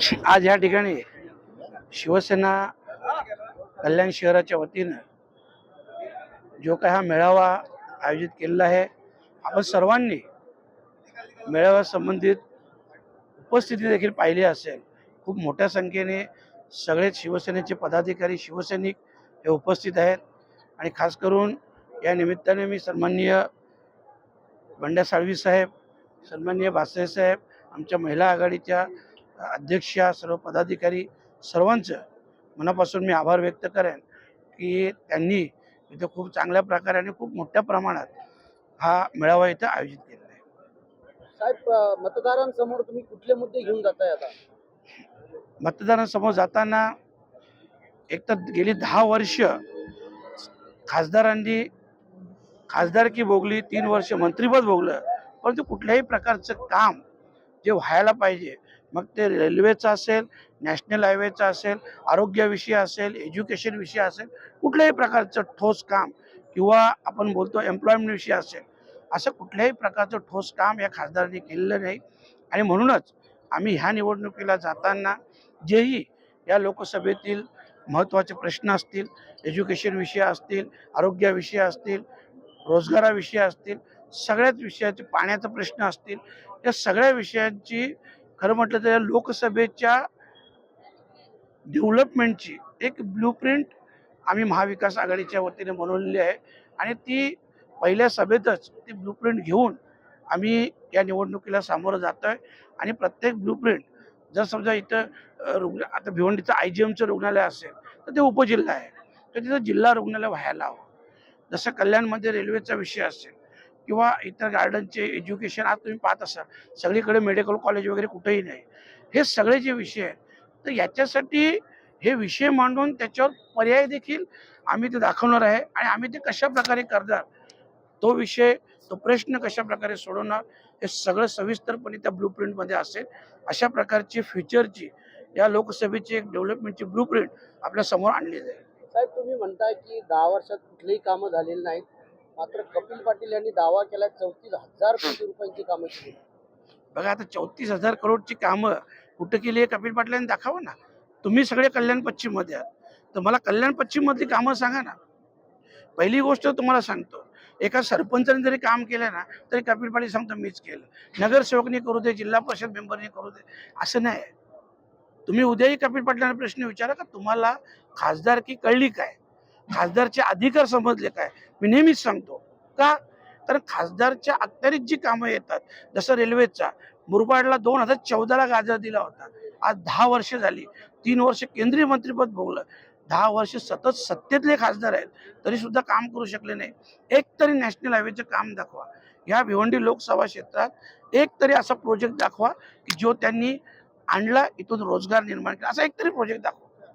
आज या ठिकाणी शिवसेना कल्याण शहराच्या वतीनं जो काय हा मेळावा आयोजित केलेला आहे आपण सर्वांनी मेळाव्या संबंधित उपस्थिती देखील पाहिली असेल. खूप मोठ्या संख्येने सगळेच शिवसेनेचे पदाधिकारी शिवसैनिक हे उपस्थित आहेत. आणि खास करून या निमित्ताने मी सन्माननीय बंड्या साळवी साहेब सन्माननीय बासे साहेब आमच्या महिला आघाडीच्या अध्यक्षा सर्व पदाधिकारी सर्वांचं मनापासून मी आभार व्यक्त करेन की त्यांनी इथं खूप चांगल्या प्रकारे आणि खूप मोठ्या प्रमाणात हा मेळावा इथं आयोजित केलेला आहे. साहेब मतदारांसमोर तुम्ही कुठले मुद्दे घेऊन जाताय आता? मतदारांसमोर जाताना एक तर गेली दहा वर्ष खासदारांनी खासदारकी भोगली तीन वर्ष मंत्रिपद भोगलं परंतु कुठल्याही प्रकारचं काम जे व्हायला पाहिजे मग ते रेल्वेचं असेल नॅशनल हायवेचं असेल आरोग्याविषयी असेल एज्युकेशनविषयी असेल कुठल्याही प्रकारचं ठोस काम किंवा आपण बोलतो एम्प्लॉयमेंट विषयी असेल असं कुठल्याही प्रकारचं ठोस काम या खासदारांनी केलेलं नाही. आणि म्हणूनच आम्ही ह्या निवडणुकीला जाताना जेही या लोकसभेतील महत्त्वाचे प्रश्न असतील एज्युकेशन विषय असतील आरोग्याविषयी असतील रोजगाराविषयी असतील सगळ्याच विषयाचे पाण्याचा प्रश्न असतील या सगळ्या विषयांची खरं म्हटलं तर या लोकसभेच्या डेव्हलपमेंटची एक ब्लूप्रिंट आम्ही महाविकास आघाडीच्या वतीने बनवलेली आहे. आणि ती पहिल्या सभेतच ती ब्लूप्रिंट घेऊन आम्ही या निवडणुकीला सामोरं जातो आहे आणि प्रत्येक ब्लूप्रिंट जर समजा इथं रुग्ण आता भिवंडीचं आय जी एमचं रुग्णालय असेल तर ते उपजिल्हा आहे. तर तिथं जिल्हा रुग्णालय व्हायला हवं. जसं कल्याणमध्ये रेल्वेचा विषय असेल किंवा इतर गार्डनचे एज्युकेशन आज तुम्ही पाहत असाल सगळीकडे मेडिकल कॉलेज वगैरे कुठेही नाही. हे सगळे जे विषय आहेत तर याच्यासाठी हे विषय मांडून त्याच्यावर पर्याय देखील आम्ही ते दाखवणार आहे आणि आम्ही ते कशा प्रकारे करणार तो विषय तो प्रश्न कशा प्रकारे सोडवणार हे सगळं सविस्तरपणे त्या ब्लूप्रिंटमध्ये असेल. अशा प्रकारची फ्युचरची या लोकसभेची एक डेव्हलपमेंटची ब्लूप्रिंट आपल्यासमोर आणली जाईल साहेब तुम्ही म्हणताय की दहा वर्षात कुठलीही कामं झालेली नाहीत. मात्र कपिल पाटील यांनी दावा केला चौतीस हजार कोटी रुपयांची कामं केली. बघा आता चौतीस हजार करोडची कामं कुठं केली आहे कपिल पाटलांनी दाखवा ना. तुम्ही सगळे कल्याण पश्चिममध्ये आहात. तर मला कल्याण पश्चिममधली कामं सांगा ना. पहिली गोष्ट तुम्हाला सांगतो एका सरपंचाने जरी काम केलं ना तरी कपिल पाटील सांगतो मीच केलं. नगरसेवकनी करू दे जिल्हा परिषद मेंबरनी करू दे असं नाही. आहे. तुम्ही उद्याही कपिल पाटलांना प्रश्न विचारा का तुम्हाला खासदारकी कळली काय? खासदारचे अधिकार समजले काय? मी नेहमीच सांगतो. का? कारण खासदारच्या अखत्यारीत जी कामं येतात जसं रेल्वेचा मुरबाडला दोन हजार चौदाला गाजर दिला होता. आज दहा वर्ष झाली. तीन वर्ष केंद्रीय मंत्रिपद भोगलं. दहा वर्ष सतत सत्तेतले खासदार आहेत. तरी सुद्धा काम करू शकले नाही. एक तरी नॅशनल हायवेचं काम दाखवा. ह्या भिवंडी लोकसभा क्षेत्रात एक तरी असा प्रोजेक्ट दाखवा की जो त्यांनी आणला इथून रोजगार निर्माण केला. असा एक तरी प्रोजेक्ट दाखवा.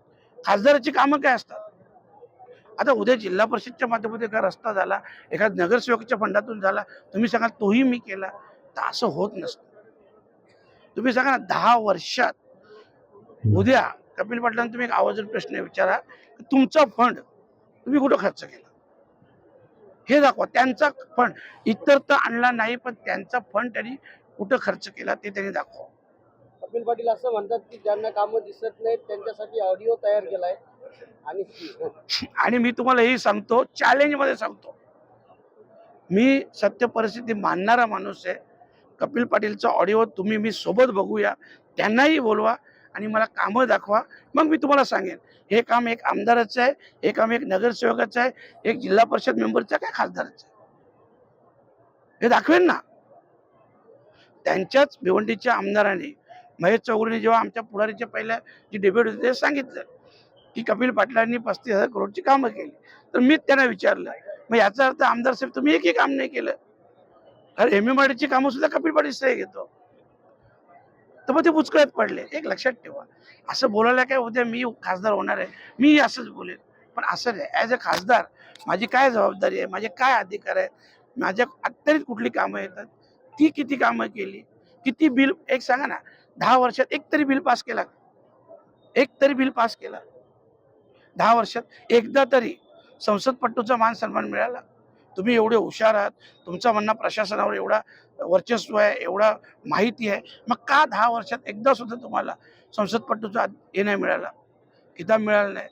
खासदाराची कामं काय असतात? आता उद्या जिल्हा परिषदच्या माध्यमातून एका रस्ता झाला एखाद्या नगरसेवकाच्या फंडातून झाला तुम्ही सांगाल तोही मी केला. तर असं होत नसतं. तुम्ही सांगा ना दहा वर्षात उद्या कपिल पाटलांना तुम्ही एक आवाजून प्रश्न विचारा की तुमचा फंड तुम्ही कुठं खर्च केला? हे दाखवा त्यांचा फंड इतर तर आणला नाही पण त्यांचा फंड त्यांनी कुठं खर्च केला ते त्यांनी दाखवा. कपिल पाटील असं म्हणतात की ज्यांना कामं दिसत नाहीत त्यांच्यासाठी ऑडिओ तयार केलाय. आणि आणि मी तुम्हाला हे सांगतो चॅलेंजमध्ये सांगतो. मी सत्य परिस्थिती मानणारा माणूस आहे. कपिल पाटीलचा ऑडिओ तुम्ही मी सोबत बघूया. त्यांनाही बोलवा आणि मला कामं दाखवा. मग मी तुम्हाला सांगेन. हे काम एक आमदाराचं आहे हे काम एक नगरसेवकाचं आहे एक जिल्हा परिषद मेंबरचं काय खासदाराचं आहे? हे दाखवेन ना. त्यांच्याच भिवंडीच्या आमदारांनी महेश चौगुलेने जेव्हा आमच्या पुढारीच्या पहिल्या जी डेब्युट होती ते सांगितलं की कपिल पाटलांनी पस्तीस हजार करोडची कामं केली. तर मी त्यांना विचारलं. मग याचा अर्थ आमदार साहेब तुम्ही एकही काम नाही केलं. अरे एम एम ची कामं सुद्धा कपिल पाटील श्रेय घेतो. तर मग ते पुचकळत पडले. एक लक्षात ठेवा. असं बोलायला काय उद्या मी खासदार होणार आहे? मी असंच बोलेन. पण असं नाही. ॲज अ खासदार माझी काय जबाबदारी आहे? माझे काय अधिकार आहेत? माझ्या अत्यारीत कुठली कामं येतात? ती किती कामं केली? किती बिल? एक सांगा ना. दहा वर्षात एक तरी बिल पास केला. एक तरी बिल पास केला. दहा वर्षात एकदा तरी संसद पट्टूचा मान सन्मान मिळाला. तुम्ही एवढे हुशार आहात. तुमचा म्हणणं प्रशासनावर एवढा वर्चस्व आहे एवढा माहिती आहे. मग का दहा वर्षात एकदा सुद्धा तुम्हाला संसदपटूचा हे नाही मिळाला? किताब मिळाला नाही?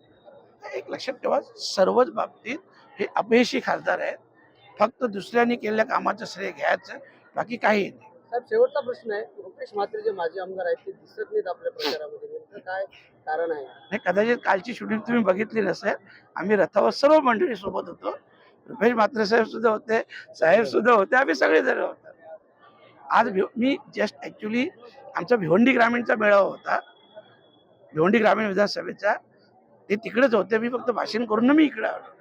एक लक्षात ठेवा सर्वच बाबतीत हे अपयशी खासदार आहेत. फक्त दुसऱ्यांनी केलेल्या कामाचं श्रेय घ्यायचं बाकी काही नाही. साहेब शेवटचा प्रश्न आहे. रुपेश म्हात्रे जे माजी आमदार आहेत ते दिसत नाहीत आपल्या प्रचारामध्ये. नेमकं काय कारण आहे? नाही कदाचित कालची शूटिंग तुम्ही बघितली नसेल. आम्ही रथावर सर्व मंडळी सोबत होतो. रुपेश म्हात्रे साहेब सुद्धा होते साहेब सुद्धा होते आम्ही सगळे जण होतो. आज भिव- मी जस्ट ऍक्च्युली आमचा भिवंडी ग्रामीणचा मेळावा होता. भिवंडी ग्रामीण विधानसभेचा. ते तिकडेच होते मी फक्त भाषण करून मी इकडे आलो.